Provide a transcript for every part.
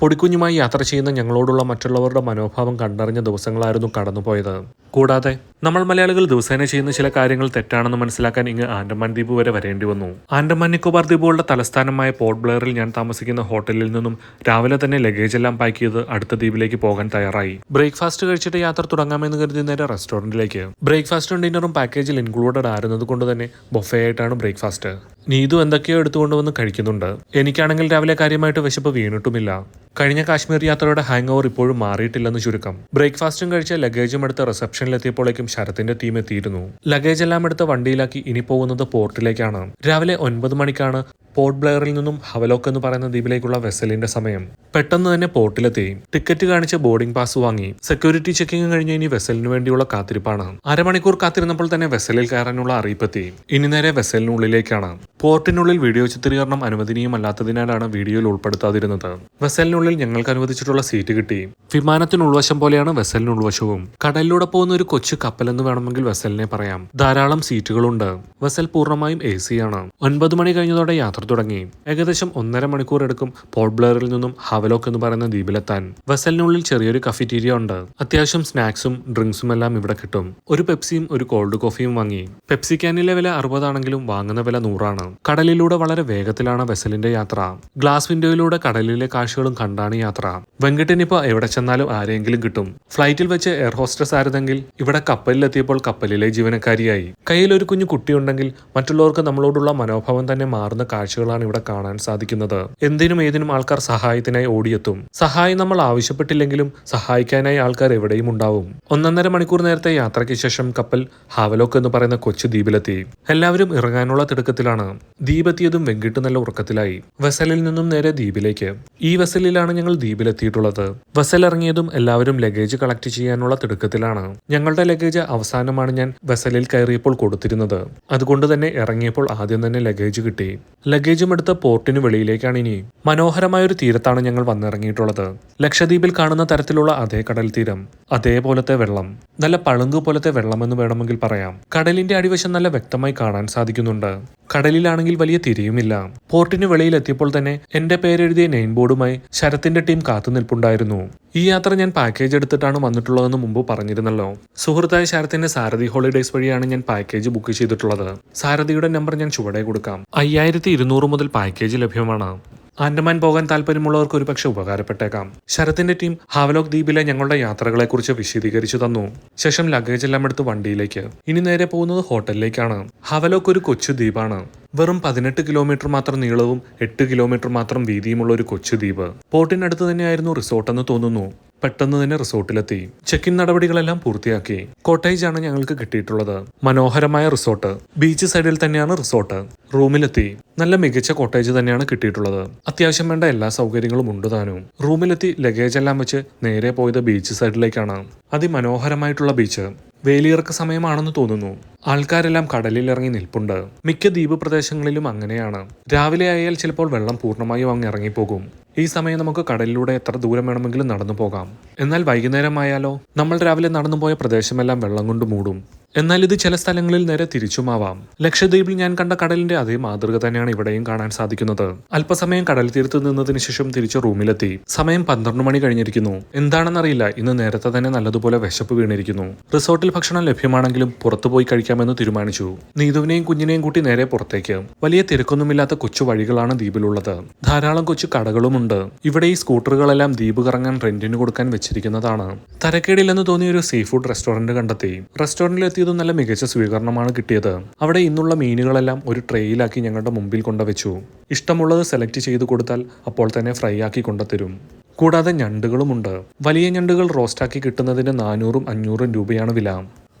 പൊടിക്കുഞ്ഞുമായി യാത്ര ചെയ്യുന്ന ഞങ്ങളോടുള്ള മറ്റുള്ളവരുടെ മനോഭാവം കണ്ടറിഞ്ഞ ദിവസങ്ങളായിരുന്നു കടന്നുപോയത്. കൂടാതെ നമ്മൾ മലയാളികൾ ദിവസേന ചെയ്യുന്ന ചില കാര്യങ്ങൾ തെറ്റാണെന്ന് മനസ്സിലാക്കാൻ ഇങ്ങ് ആൻഡമാൻ ദ്വീപ് വരെ വരേണ്ടി വന്നു. ആൻഡമാൻ നിക്കോബാർ ദ്വീപുകളുടെ തലസ്ഥാനമായ പോർട്ട് ബ്ലെയറിൽ ഞാൻ താമസിക്കുന്ന ഹോട്ടലിൽ നിന്നും രാവിലെ തന്നെ ലഗേജ് എല്ലാം പാക്ക് ചെയ്ത് അടുത്ത ദ്വീപിലേക്ക് പോകാൻ തയ്യാറായി. ബ്രേക്ക്ഫാസ്റ്റ് കഴിച്ചിട്ട് യാത്ര തുടങ്ങാമെന്ന് കരുതി നേരെ റെസ്റ്റോറന്റിലേക്ക്. ബ്രേക്ക്ഫാസ്റ്റും ഡിന്നറും പാക്കേജിൽ ഇൻക്ലൂഡഡ് ആയിരുന്നത് കൊണ്ട് തന്നെ ബൊഫേ ആയിട്ടാണ് ബ്രേക്ക്ഫാസ്റ്റ്. നീതു എന്തൊക്കെയോ എടുത്തുകൊണ്ടുവന്ന് കഴിക്കുന്നുണ്ട്. എനിക്കാണെങ്കിൽ രാവിലെ കാര്യമായിട്ട് വിശപ്പ് വീണിട്ടുമില്ല. കഴിഞ്ഞ കാശ്മീർ യാത്രയുടെ ഹാങ് ഓവർ ഇപ്പോഴും മാറിയിട്ടില്ലെന്ന് ചുരുക്കം. ബ്രേക്ക്ഫാസ്റ്റും കഴിച്ച് ലഗേജും എടുത്ത് റിസപ്ഷനിലെത്തിയപ്പോഴേക്കും ശരത്തിന്റെ ടീം എത്തിയിരുന്നു. ലഗേജ് എല്ലാം എടുത്ത് വണ്ടിയിലാക്കി ഇനി പോകുന്നത് പോർട്ടിലേക്കാണ്. രാവിലെ ഒൻപത് മണിക്കാണ് പോർട്ട് ബ്ലെയറിൽ നിന്നും ഹവലോക്ക് എന്ന് പറയുന്ന ദ്വീപിലേക്കുള്ള വെസലിന്റെ സമയം. പെട്ടെന്ന് തന്നെ പോർട്ടിലെത്തി. ടിക്കറ്റ് കാണിച്ച് ബോർഡിംഗ് പാസ് വാങ്ങി. സെക്യൂരിറ്റി ചെക്കിംഗ് കഴിഞ്ഞ് ഇനി വെസലിന് വേണ്ടിയുള്ള കാത്തിരിപ്പാണ്. അരമണിക്കൂർ കാത്തിരുന്നപ്പോൾ തന്നെ വെസലിൽ കയറാനുള്ള അറിയിപ്പെത്തി. ഇനി നേരെ വെസലിനുള്ളിലേക്കാണ്. പോർട്ടിനുള്ളിൽ വീഡിയോ ചിത്രീകരണം അനുവദനീയമല്ലാത്തതിനാലാണ് വീഡിയോയിൽ ഉൾപ്പെടുത്താതിരുന്നത്. വെസലിനുള്ളിൽ ഞങ്ങൾക്ക് അനുവദിച്ചിട്ടുള്ള സീറ്റ് കിട്ടി. വിമാനത്തിന് ഉൾവശം പോലെയാണ് വെസലിന് ഉൾവശവും. കടലിലൂടെ പോകുന്ന ഒരു കൊച്ചു കപ്പലെന്ന് വേണമെങ്കിൽ വെസലിനെ പറയാം. ധാരാളം സീറ്റുകളുണ്ട്. വെസൽ പൂർണമായും എ സി ആണ്. ഒൻപത് മണി കഴിഞ്ഞതോടെ യാത്ര തുടങ്ങി. ഏകദേശം ഒന്നര മണിക്കൂർ എടുക്കും പോർട്ട് ബ്ലെയറിൽ നിന്നും ഹവലോക്ക് എന്ന് പറയുന്ന ദ്വീപിലെത്താൻ. വെസലിനുള്ളിൽ ചെറിയൊരു കഫിറ്റീരിയ ഉണ്ട്. അത്യാവശ്യം സ്നാക്സും ഡ്രിങ്ക്സും എല്ലാം ഇവിടെ കിട്ടും. ഒരു പെപ്സിയും ഒരു കോൾഡ് കോഫിയും വാങ്ങി. പെപ്സി ക്യാനിലെ വില അറുപതാണെങ്കിലും വാങ്ങുന്ന വില നൂറാണ്. കടലിലൂടെ വളരെ വേഗത്തിലാണ് വെസലിന്റെ യാത്ര. ഗ്ലാസ് വിൻഡോയിലൂടെ കടലിലെ കാഴ്ചകളും കണ്ടാണ് യാത്ര. വെങ്കട്ടിനിപ്പോ എവിടെ ചെന്നാലും ആരെങ്കിലും കിട്ടും. ഫ്ലൈറ്റിൽ വെച്ച് എയർ ഹോസ്റ്റസ് ആയിരുന്നെങ്കിൽ ഇവിടെ കപ്പലിലെത്തിയപ്പോൾ കപ്പലിലെ ജീവനക്കാരിയായി. കയ്യിൽ ഒരു കുഞ്ഞു കുട്ടിയുണ്ടെങ്കിൽ മറ്റുള്ളവർക്ക് നമ്മളോടുള്ള മനോഭാവം തന്നെ മാറുന്ന കാഴ്ചകളാണ് ഇവിടെ കാണാൻ സാധിക്കുന്നത്. എന്തിനും ഏതിനും ആൾക്കാർ സഹായത്തിനായി ഓടിയെത്തും. സഹായം നമ്മൾ ആവശ്യപ്പെട്ടില്ലെങ്കിലും സഹായിക്കാനായി ആൾക്കാർ എവിടെയും ഉണ്ടാവും. ഒന്നൊന്നര മണിക്കൂർ നേരത്തെ യാത്രയ്ക്ക് ശേഷം കപ്പൽ ഹാവലോക്ക് എന്ന് പറയുന്ന കൊച്ചു ദ്വീപിലെത്തി. എല്ലാവരും ഇറങ്ങാനുള്ള തിടുക്കത്തിലാണ്. ദ്വീപെത്തിയതും വെങ്കിട്ട് നല്ല ഉറക്കത്തിലായി. വെസലിൽ നിന്നും നേരെ ദ്വീപിലേക്ക്. ഈ വെസലിലാണ് ഞങ്ങൾ ദ്വീപിലെത്തിയിട്ടുള്ളത്. വെസൽ ഇറങ്ങിയതും എല്ലാവരും ലഗേജ് കളക്ട് ചെയ്യാനുള്ള തിടുക്കത്തിലാണ്. ഞങ്ങളുടെ ലഗേജ് അവസാനമാണ് ഞാൻ വെസലിൽ കയറിയപ്പോൾ കൊടുത്തിരുന്നത്. അതുകൊണ്ട് തന്നെ ഇറങ്ങിയപ്പോൾ ആദ്യം തന്നെ ലഗേജ് കിട്ടി. ലഗേജും എടുത്ത് പോർട്ടിന് വെളിയിലേക്കാണ് ഇനി. മനോഹരമായ ഒരു തീരത്താണ് ഞങ്ങൾ വന്നിറങ്ങിയിട്ടുള്ളത്. ലക്ഷദ്വീപിൽ കാണുന്ന തരത്തിലുള്ള അതേ കടൽ തീരം അതേപോലത്തെ വെള്ളം നല്ല പളുങ്ക് പോലത്തെ വെള്ളമെന്ന് വേണമെങ്കിൽ പറയാം. കടലിന്റെ അടിവശം നല്ല വ്യക്തമായി കാണാൻ സാധിക്കുന്നുണ്ട്. കടലിലാണെങ്കിൽ വലിയ തിരിയുമില്ല. പോർട്ടിന് വെളിയിലെത്തിയപ്പോൾ തന്നെ എന്റെ പേരെഴുതിയ നെയിൻ ബോർഡുമായി ശരത്തിന്റെ ടീം കാത്തുനിൽപ്പുണ്ടായിരുന്നു ഈ യാത്ര ഞാൻ പാക്കേജ് എടുത്തിട്ടാണ് വന്നിട്ടുള്ളതെന്ന് മുമ്പ് പറഞ്ഞിരുന്നല്ലോ. സുഹൃത്തായ ശരത്തിന്റെ സാരഥി ഹോളിഡേയ്സ് വഴിയാണ് ഞാൻ പാക്കേജ് ബുക്ക് ചെയ്തിട്ടുള്ളത്. സാരഥിയുടെ നമ്പർ ഞാൻ ചുവടെ കൊടുക്കാം. അയ്യായിരത്തി ഇരുന്നൂറ് മുതൽ പാക്കേജ് ലഭ്യമാണ്. ആൻഡമാൻ പോകാൻ താല്പര്യമുള്ളവർക്ക് ഒരുപക്ഷെ ഉപകാരപ്പെട്ടേക്കാം. ശരത്തിന്റെ ടീം ഹാവലോക് ദ്വീപിലെ ഞങ്ങളുടെ യാത്രകളെക്കുറിച്ച് വിശദീകരിച്ചു തന്നു. ശേഷം ലഗേജ് എല്ലാം എടുത്ത് വണ്ടിയിലേക്ക്. ഇനി നേരെ പോകുന്നത് ഹോട്ടലിലേക്കാണ് ഹാവലോക് ഒരു കൊച്ചു ദ്വീപാണ്. വെറും പതിനെട്ട് കിലോമീറ്റർ മാത്രം നീളവും എട്ട് കിലോമീറ്റർ മാത്രം വീതിയുമുള്ള ഒരു കൊച്ചു ദ്വീപ്. പോർട്ടിനടുത്ത് തന്നെയായിരുന്നു റിസോർട്ടെന്ന് തോന്നുന്നു. പെട്ടെന്ന് തന്നെ റിസോർട്ടിലെത്തി. ചെക്ക് ഇൻ നടപടികളെല്ലാം പൂർത്തിയാക്കി. കോട്ടേജ് ആണ് ഞങ്ങൾക്ക് കിട്ടിയിട്ടുള്ളത്. മനോഹരമായ റിസോർട്ട്. ബീച്ച് സൈഡിൽ തന്നെയാണ് റിസോർട്ട്. റൂമിലെത്തി. നല്ല മികച്ച കോട്ടേജ് തന്നെയാണ് കിട്ടിയിട്ടുള്ളത്. അത്യാവശ്യം വേണ്ട എല്ലാ സൗകര്യങ്ങളും ഉണ്ട് താനും. റൂമിലെത്തി ലഗേജ് എല്ലാം വെച്ച് നേരെ പോയത് ബീച്ച് സൈഡിലേക്കാണ്. അതിമനോഹരമായിട്ടുള്ള ബീച്ച്. വേലിയിറക്ക സമയമാണെന്ന് തോന്നുന്നു. ആൾക്കാരെല്ലാം കടലിൽ ഇറങ്ങി നിൽപ്പുണ്ട്. മിക്ക ദ്വീപ് പ്രദേശങ്ങളിലും അങ്ങനെയാണ്. രാവിലെ ആയാൽ ചിലപ്പോൾ വെള്ളം പൂർണമായും അങ്ങ് ഇറങ്ങിപ്പോകും. ഈ സമയം നമുക്ക് കടലിലൂടെ എത്ര ദൂരം വേണമെങ്കിലും നടന്നു പോകാം എന്നാൽ വൈകുന്നേരമായാലോ? നമ്മൾ രാവിലെ നടന്നുപോയ പ്രദേശമെല്ലാം വെള്ളം കൊണ്ട് മൂടും. എന്നാൽ ഇത് ചില സ്ഥലങ്ങളിൽ നേരെ തിരിച്ചുമാവാം. ലക്ഷദ്വീപിൽ ഞാൻ കണ്ട കടലിന്റെ അതേ മാതൃക തന്നെയാണ് ഇവിടെയും കാണാൻ സാധിക്കുന്നത്. അല്പസമയം കടൽ തീരത്ത് നിന്നതിന് ശേഷം തിരിച്ച് റൂമിലെത്തി. സമയം പന്ത്രണ്ട് മണി കഴിഞ്ഞിരിക്കുന്നു. എന്താണെന്നറിയില്ല. ഇന്ന് നേരത്തെ തന്നെ നല്ലതുപോലെ വിശപ്പ് വീണിരിക്കുന്നു. റിസോർട്ടിൽ ഭക്ഷണം ലഭ്യമാണെങ്കിലും പുറത്തുപോയി കഴിക്കാമെന്ന് തീരുമാനിച്ചു. നീതുവിനെയും കുഞ്ഞിനെയും കൂട്ടി നേരെ പുറത്തേക്ക്. വലിയ തിരക്കൊന്നുമില്ലാത്ത കൊച്ചു വഴികളാണ് ദ്വീപിലുള്ളത്. ധാരാളം കൊച്ചു കടകളുമുണ്ട്. ഇവിടെ ഈ സ്കൂട്ടറുകളെല്ലാം ദ്വീപ് കറങ്ങാൻ റെന്റിന് കൊടുക്കാൻ വെച്ചിരിക്കുന്നതാണ്. തരക്കേടില്ലെന്ന് തോന്നിയ ഒരു സീ ഫുഡ് റെസ്റ്റോറന്റ് കണ്ടെത്തി. റെസ്റ്റോറന്റിൽ എത്തിയതും നല്ല മികച്ച സ്വീകരണമാണ് കിട്ടിയത്. അവിടെ ഇന്നുള്ള മീനുകളെല്ലാം ഒരു ട്രേയിലാക്കി ഞങ്ങളുടെ മുമ്പിൽ കൊണ്ടുവച്ചു ഇഷ്ടമുള്ളത് സെലക്ട് ചെയ്തു കൊടുത്താൽ അപ്പോൾ തന്നെ ഫ്രൈ ആക്കി കൊണ്ടുതരും കൂടാതെ ഞണ്ടുകളുമുണ്ട്. വലിയ ഞണ്ടുകൾ റോസ്റ്റാക്കി കിട്ടുന്നതിന് നാനൂറും അഞ്ഞൂറും രൂപയാണ് വില.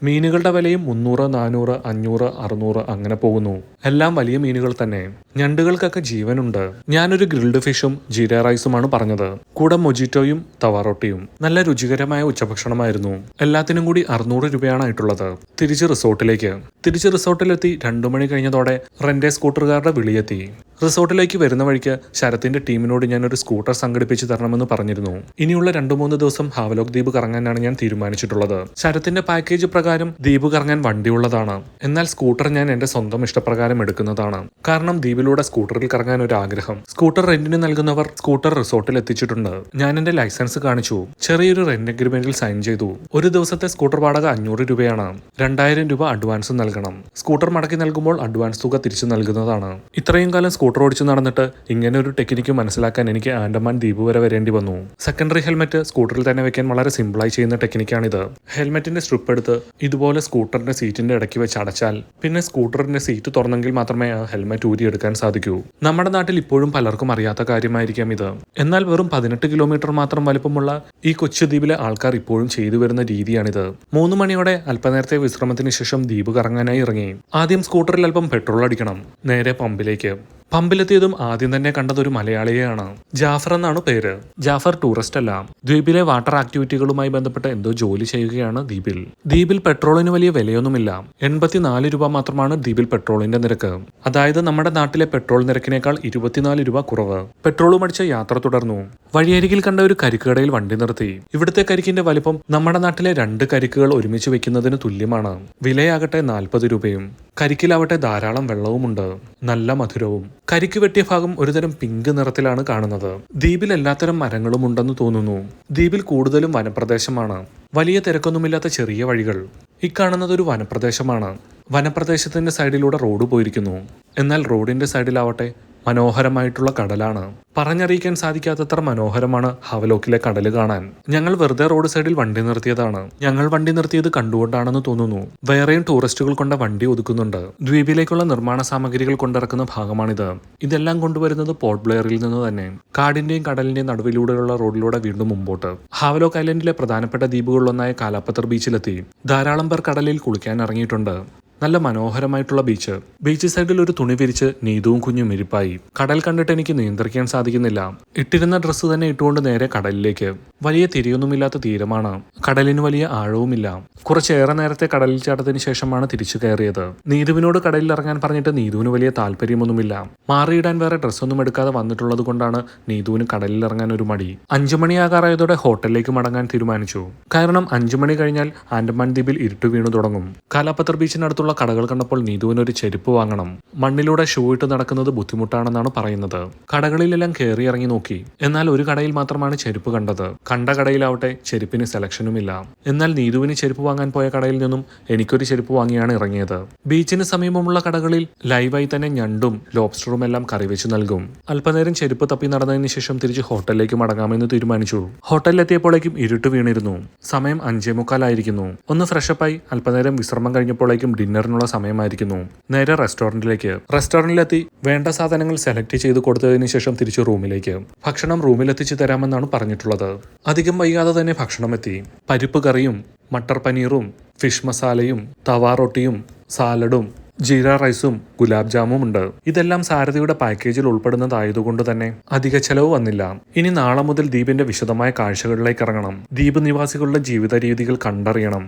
മീനുകളുടെ വിലയും മുന്നൂറ് നാനൂറ് അഞ്ഞൂറ് അറുന്നൂറ് അങ്ങനെ പോകുന്നു. എല്ലാം വലിയ മീനുകൾ തന്നെ. ഞണ്ടുകൾക്കൊക്കെ ജീവനുണ്ട്. ഞാനൊരു ഗ്രിൽഡ് ഫിഷും ജീര റൈസുമാണ് പറഞ്ഞത്. കൂടെ മൊജിറ്റോയും തവാറോട്ടിയും. നല്ല രുചികരമായ ഉച്ചഭക്ഷണമായിരുന്നു. എല്ലാത്തിനും കൂടി അറുന്നൂറ് രൂപയാണ് ആയിട്ടുള്ളത് തിരിച്ച് റിസോർട്ടിലേക്ക്. തിരിച്ച് റിസോർട്ടിലെത്തി രണ്ടു മണി കഴിഞ്ഞതോടെ റെന്റെ സ്കൂട്ടറുകാരുടെ വിളിയെത്തി. റിസോർട്ടിലേക്ക് വരുന്ന വഴിക്ക് ശരത്തിന്റെ ടീമിനോട് ഞാൻ ഒരു സ്കൂട്ടർ സംഘടിപ്പിച്ച് തരണമെന്ന് പറഞ്ഞിരുന്നു. ഇനിയുള്ള രണ്ടു മൂന്ന് ദിവസം ഹാവലോക് ദ്വീപ് കറങ്ങാനാണ് ഞാൻ തീരുമാനിച്ചിട്ടുള്ളത്. ശരത്തിന്റെ പാക്കേജ് പ്രകാരം ഇഷ്ടപ്രകാരം ദ്വീപ് കറങ്ങാൻ വണ്ടിയുള്ളതാണ്. എന്നാൽ സ്കൂട്ടർ ഞാൻ എന്റെ സ്വന്തം ഇഷ്ടപ്രകാരം എടുക്കുന്നതാണ്. കാരണം ദ്വീപിലൂടെ സ്കൂട്ടറിൽ കറങ്ങാൻ ഒരു ആഗ്രഹം സ്കൂട്ടർ റെന്റിന് നൽകുന്നവർ സ്കൂട്ടർ റിസോർട്ടിൽ എത്തിച്ചിട്ടുണ്ട്. ഞാൻ എന്റെ ലൈസൻസ് കാണിച്ചു. ചെറിയൊരു റെന്റ് അഗ്രിമെന്റിൽ സൈൻ ചെയ്തു. ഒരു ദിവസത്തെ സ്കൂട്ടർ വാടക അഞ്ഞൂറ് രൂപയാണ്. രണ്ടായിരം രൂപ അഡ്വാൻസ് നൽകണം. സ്കൂട്ടർ മടക്കി നൽകുമ്പോൾ അഡ്വാൻസ് തുക തിരിച്ചു നൽകുന്നതാണ്. ഇത്രയും കാലം സ്കൂട്ടർ ഓടിച്ചു നടന്നിട്ട് ഇങ്ങനെ ഒരു ടെക്നിക്ക് മനസ്സിലാക്കാൻ എനിക്ക് ആൻഡമാൻ ദ്വീപ് വരെ വരേണ്ടി വന്നു. സെക്കൻഡറി ഹെൽമെറ്റ് സ്കൂട്ടറിൽ തന്നെ വെക്കാൻ വളരെ സിമ്പിളായി ചെയ്യുന്ന ടെക്നിക്കാണിത്. ഹെൽമെറ്റിന്റെ സ്ട്രിപ്പ് എടുത്ത് ഇതുപോലെ സ്കൂട്ടറിന്റെ സീറ്റിന്റെ ഇടയ്ക്ക് വെച്ച് അടച്ചാൽ പിന്നെ സ്കൂട്ടറിന്റെ സീറ്റ് തുറന്നെങ്കിൽ മാത്രമേ ആ ഹെൽമെറ്റ് ഊരിയെടുക്കാൻ സാധിക്കൂ. നമ്മുടെ നാട്ടിൽ ഇപ്പോഴും പലർക്കും അറിയാത്ത കാര്യമായിരിക്കാം ഇത്. എന്നാൽ വെറും പതിനെട്ട് കിലോമീറ്റർ മാത്രം വലുപ്പമുള്ള ഈ കൊച്ചു ദ്വീപിലെ ആൾക്കാർ ഇപ്പോഴും ചെയ്തു വരുന്ന രീതിയാണിത്. മൂന്ന് മണിയോടെ അല്പനേരത്തെ വിശ്രമത്തിന് ശേഷം ദ്വീപ് കറങ്ങാനായി ഇറങ്ങി. ആദ്യം സ്കൂട്ടറിൽ അല്പം പെട്രോൾ അടിക്കണം. നേരെ പമ്പിലേക്ക്. പമ്പിലെത്തിയതും ആദ്യം തന്നെ കണ്ടത് ഒരു മലയാളിയെയാണ്. ജാഫർ എന്നാണ് പേര്. ജാഫർ ടൂറിസ്റ്റ് അല്ല ദ്വീപിലെ വാട്ടർ ആക്ടിവിറ്റികളുമായി ബന്ധപ്പെട്ട് എന്തോ ജോലി ചെയ്യുകയാണ് ദ്വീപിൽ. ദ്വീപിൽ പെട്രോളിന് വലിയ വിലയൊന്നുമില്ല. എൺപത്തിനാല് രൂപ മാത്രമാണ് ദ്വീപിൽ പെട്രോളിന്റെ നിരക്ക്. അതായത് നമ്മുടെ നാട്ടിലെ പെട്രോൾ നിരക്കിനേക്കാൾ ഇരുപത്തിനാല് രൂപ കുറവ്. പെട്രോളും അടിച്ച യാത്ര തുടർന്നു. വഴിയരികിൽ കണ്ട ഒരു കരിക്കടയിൽ വണ്ടി നിർത്തി. ഇവിടുത്തെ കരിക്കിന്റെ വലിപ്പം നമ്മുടെ നാട്ടിലെ രണ്ട് കരിക്കുകൾ ഒരുമിച്ച് വെക്കുന്നതിന് തുല്യമാണ്. വിലയാകട്ടെ നാൽപ്പത് രൂപയും. കരിക്കിലാവട്ടെ ധാരാളം വെള്ളവുമുണ്ട്. നല്ല മധുരവും. കരിക്ക് വെട്ടിയ ഭാഗം ഒരുതരം പിങ്ക് നിറത്തിലാണ് കാണുന്നത്. ദ്വീപിൽ എല്ലാത്തരം മരങ്ങളും ഉണ്ടെന്ന് തോന്നുന്നു. ദ്വീപിൽ കൂടുതലും വനപ്രദേശമാണ്. വലിയ തിരക്കൊന്നുമില്ലാത്ത ചെറിയ വഴികൾ. ഇക്കാണുന്നത് ഒരു വനപ്രദേശമാണ്. വനപ്രദേശത്തിന്റെ സൈഡിലൂടെ റോഡ് പോയിരിക്കുന്നു. എന്നാൽ റോഡിന്റെ സൈഡിലാവട്ടെ മനോഹരമായിട്ടുള്ള കടലാണ്. പറഞ്ഞറിയിക്കാൻ സാധിക്കാത്തത്ര മനോഹരമാണ് ഹവലോക്കിലെ കടൽ കാണാൻ. ഞങ്ങൾ വെറുതെ റോഡ് സൈഡിൽ വണ്ടി നിർത്തിയതാണ്. ഞങ്ങൾ വണ്ടി നിർത്തിയത് കണ്ടുകൊണ്ടാണെന്ന് തോന്നുന്നു. വേറെയും ടൂറിസ്റ്റുകൾ കൊണ്ട വണ്ടി ഒതുക്കുന്നുണ്ട്. ദ്വീപിലേക്കുള്ള നിർമ്മാണ സാമഗ്രികൾ കൊണ്ടിറക്കുന്ന ഭാഗമാണിത്. ഇതെല്ലാം കൊണ്ടുവരുന്നത് പോർട്ട് ബ്ലെയറിൽ നിന്ന് തന്നെ. കാടിന്റെയും കടലിന്റെയും നടുവിലൂടെയുള്ള റോഡിലൂടെ വീണ്ടും മുമ്പോട്ട്. ഹാവലോക്ക് ഐലൻഡിലെ പ്രധാനപ്പെട്ട ദ്വീപുകളിലൊന്നായ കാലാപ്പത്തർ ബീച്ചിലെത്തി. ധാരാളം പേർ കടലിൽ കുളിക്കാൻ ഇറങ്ങിയിട്ടുണ്ട്. നല്ല മനോഹരമായിട്ടുള്ള ബീച്ച്. ബീച്ച് സൈഡിൽ ഒരു തുണി വിരിച്ച് നീതുവും കുഞ്ഞും ഇരിപ്പായി. കടൽ കണ്ടിട്ട് എനിക്ക് നിയന്ത്രിക്കാൻ സാധിക്കുന്നില്ല. ഇട്ടിരുന്ന ഡ്രസ്സ് തന്നെ ഇട്ടുകൊണ്ട് നേരെ കടലിലേക്ക്. വലിയ തിരിയൊന്നുമില്ലാത്ത തീരമാണ്. കടലിന് വലിയ ആഴവുമില്ല. കുറച്ചേറെ നേരത്തെ കടലിൽ ചാട്ടത്തിന് ശേഷമാണ് തിരിച്ചു കയറിയത്. നീതുവിനോട് കടലിൽ ഇറങ്ങാൻ പറഞ്ഞിട്ട് നീതുവിന് വലിയ താല്പര്യമൊന്നുമില്ല. മാറിയിടാൻ വേറെ ഡ്രസ്സൊന്നും എടുക്കാതെ വന്നിട്ടുള്ളത് കൊണ്ടാണ് നീതുവിന് കടലിൽ ഇറങ്ങാൻ ഒരു മടി. അഞ്ചു മണിയാകാറായതോടെ ഹോട്ടലിലേക്ക് മടങ്ങാൻ തീരുമാനിച്ചു. കാരണം അഞ്ചു മണി കഴിഞ്ഞാൽ ആൻഡമാൻ ദ്വീപിൽ ഇരുട്ടു വീണു തുടങ്ങും. കാലാപത്ര ബീച്ചിനടുത്തുള്ള കടകൾ കണ്ടപ്പോൾ നീതുവിന് ഒരു ചെരുപ്പ് വാങ്ങണം. മണ്ണിലൂടെ ഷൂ ഇട്ട് നടക്കുന്നത് ബുദ്ധിമുട്ടാണെന്നാണ് പറയുന്നത്. കടകളിലെല്ലാം കയറി ഇറങ്ങി നോക്കി. എന്നാൽ ഒരു കടയിൽ മാത്രമാണ് ചെരുപ്പ് കണ്ടത്. കണ്ട കടയിലാവട്ടെ ചെരുപ്പിന് സെലക്ഷനുമില്ല. എന്നാൽ നീതുവിന് ചെരുപ്പ് വാങ്ങാൻ പോയ കടയിൽ നിന്നും എനിക്കൊരു ചെരുപ്പ് വാങ്ങിയാണ് ഇറങ്ങിയത്. ബീച്ചിന് സമീപമുള്ള കടകളിൽ ലൈവായി തന്നെ ഞണ്ടും ലോബ്സ്റ്ററും എല്ലാം കറിവെച്ച് നൽകും. അല്പനേരം ചെരുപ്പ് തപ്പി നടന്നതിന് ശേഷം തിരിച്ച് ഹോട്ടലിലേക്ക് മടങ്ങാമെന്ന് തീരുമാനിച്ചു. ഹോട്ടലിലെത്തിയപ്പോഴേക്കും ഇരുട്ട് വീണിരുന്നു. സമയം അഞ്ചേ മുക്കാലായിരിക്കുന്നു ഒന്ന് ഫ്രഷപ്പായി അല്പനേരം വിശ്രമം കഴിഞ്ഞപ്പോഴേക്കും ഡിന്നറിനുള്ള സമയമായിരിക്കുന്നു. നേരെ റെസ്റ്റോറന്റിലേക്ക്. റെസ്റ്റോറന്റിലെത്തി. വേണ്ട സാധനങ്ങൾ സെലക്ട് ചെയ്ത് കൊടുത്തതിന് ശേഷം തിരിച്ചു റൂമിലേക്ക്. ഭക്ഷണം റൂമിലെത്തിച്ചു തരാമെന്നാണ് പറഞ്ഞിട്ടുള്ളത്. അധികം വൈകാതെ തന്നെ ഭക്ഷണം എത്തി പരിപ്പ് കറിയും മട്ടർ പനീറും ഫിഷ് മസാലയും തവാ റൊട്ടിയും സാലഡും ജീര റൈസും ഗുലാബ് ജാമും ഉണ്ട്. ഇതെല്ലാം സാരഥിയുടെ പാക്കേജിൽ ഉൾപ്പെടുന്നതായതുകൊണ്ട് തന്നെ അധിക ചെലവ് വന്നില്ല. ഇനി നാളെ മുതൽ ദ്വീപിന്റെ വിശദമായ കാഴ്ചകളിലേക്ക് ഇറങ്ങണം. ദ്വീപ് നിവാസികളുടെ ജീവിത രീതികൾ കണ്ടറിയണം.